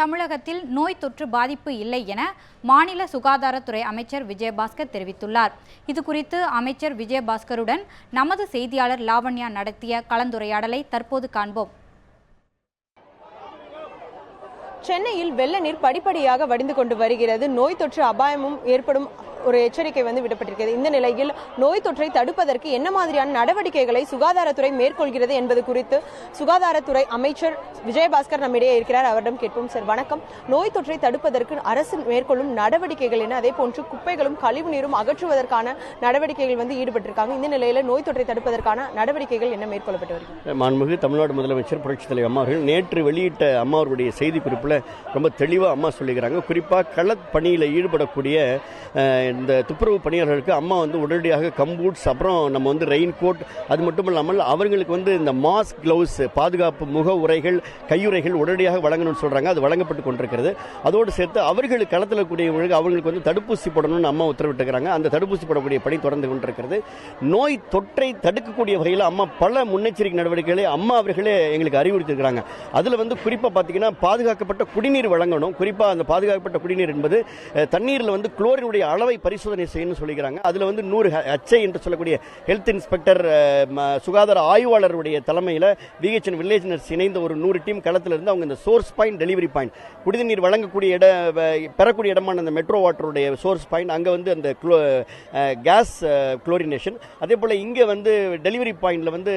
தமிழகத்தில் நோய் தொற்று பாதிப்பு இல்லை என மாநில சுகாதாரத்துறை அமைச்சர் விஜயபாஸ்கர் தெரிவித்துள்ளார். இது குறித்து அமைச்சர் விஜயபாஸ்கருடன் நமது செய்தியாளர் லாவண்யா நடத்திய கலந்துரையாடலை தற்போது காண்போம். சென்னையில் வெள்ள நீர் படிப்படியாக வடிந்து கொண்டு வருகிறது. நோய் தொற்று அபாயமும் ஏற்படும் ஒரு எச்சரிக்கை வந்து விடப்பட்டிருக்கிறது. இந்த நிலையில் நோய் தொற்றை தடுப்பதற்கு என்ன மாதிரியான நடவடிக்கைகளை சுகாதாரத்துறை மேற்கொள்கிறது என்பது குறித்து சுகாதாரத்துறை அமைச்சர் விஜயபாஸ்கர் நம்மிடையே இருக்கிறார். அவரிடம் கேட்போம் சார் வணக்கம். நோய் தொற்றை தடுப்பதற்கு அரசு மேற்கொள்ளும் நடவடிக்கைகள் என்ன? அதே போன்று குப்பைகளும் கழிவு நீரும் அகற்றுவதற்கான நடவடிக்கைகள் வந்து ஈடுபட்டிருக்காங்க. இந்த நிலையில நோய் தொற்றை தடுப்பதற்கான நடவடிக்கைகள் என்ன மேற்கொள்ளப்பட்டு வருகிறது? மாண்புமிகு தமிழ்நாடு முதலமைச்சர் புரட்சித் தலைவர் அம்மா அவர்கள் நேற்று வெளியிட்ட அம்மா அவருடைய செய்தி குறிப்பில் ரொம்ப தெளிவாக அம்மா சொல்லிக்கிறாங்க. குறிப்பாக களப்பணியில் ஈடுபடக்கூடிய இந்த துப்புரவு பணியாளர்களுக்கு அம்மா வந்து உடனடியாக கம்பூட்ஸ் அப்புறம் நம்ம வந்து ரெயின் கோட் அது மட்டும் இல்லாமல் அவர்களுக்கு வந்து இந்த மாஸ்க் கிளவுஸ் பாதுகாப்பு முக உரைகள் கையுறைகள் உடனடியாக வழங்கணும்னு சொல்கிறாங்க அது வழங்கப்பட்டு கொண்டிருக்கிறது. அதோடு சேர்த்து அவர்கள் களத்தில் கூடியவர்களுக்கு அவங்களுக்கு வந்து தடுப்பூசி போடணும்னு அம்மா உத்தரவிட்டுக்கிறாங்க அந்த தடுப்பூசி போடக்கூடிய பணி தொடர்ந்து கொண்டிருக்கிறது. நோய் தொற்றை தடுக்கக்கூடிய வகையில் அம்மா பல முன்னெச்சரிக்கை நடவடிக்கைகளை அம்மா அவர்களே எங்களுக்கு அறிவுறுத்திருக்கிறாங்க அதில் வந்து குறிப்பாக பார்த்தீங்கன்னா பாதுகாக்கப்பட்ட குடிநீர் வழங்கணும். குறிப்பாக அந்த பாதுகாக்கப்பட்ட குடிநீர் என்பது தண்ணீரில் வந்து குளோரினுடைய அளவை பரிசோதனை செய்யணும்னு சொல்லிக்கிறாங்க. அதில் வந்து நூறு ஹச்ஐ என்று சொல்லக்கூடிய ஹெல்த் இன்ஸ்பெக்டர் சுகாதார ஆய்வாளருடைய தலைமையில் விஹெச்என் வில்லேஜ் நர்ஸ் இணைந்த ஒரு நூறு டீம் களத்தில் இருந்து அவங்க இந்த சோர்ஸ் பாயிண்ட் டெலிவரி பாயிண்ட் குடிநீர் வழங்கக்கூடிய இட பெறக்கூடிய இடமான அந்த மெட்ரோ வாட்டருடைய சோர்ஸ் பாயிண்ட் அங்கே வந்து அந்த குளோ கேஸ் குளோரினேஷன். அதே போல் இங்கே வந்து டெலிவரி பாயிண்டில் வந்து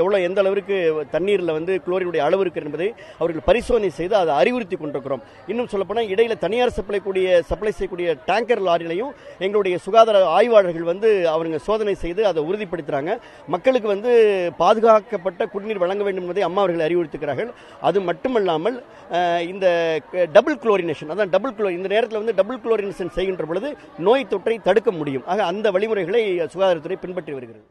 எவ்வளோ எந்த அளவிற்கு தண்ணீரில் வந்து குளோரினுடைய அளவு இருக்கு என்பதை அவர்கள் பரிசோதனை செய்து அதை அறிவுறுத்தி கொண்டிருக்கிறோம். இன்னும் சொல்லப்போனால் இடையில தனியார் சப்ளை கூடிய சப்ளை செய்யக்கூடிய டேங்கர் லாரிலையும் எங்களுடைய சுகாதார ஆய்வாளர்கள் வந்து அவங்க சோதனை செய்து அதை உறுதிப்படுத்துறாங்க. மக்களுக்கு வந்து பாதுகாக்கப்பட்ட குடிநீர் வழங்க வேண்டும் என்பதை அம்மா அவர்கள் அறிவுறுத்துகிறார்கள். அது மட்டுமல்லாமல் இந்த டபுள் குளோரினேஷன் அதான் டபுள் குளோரி இந்த நேரத்தில் வந்து டபுள் குளோரினேஷன் செய்கின்ற பொழுது நோய் தொற்றை தடுக்க முடியும். ஆக அந்த வழிமுறைகளை சுகாதாரத்துறை பின்பற்றி வருகிறது.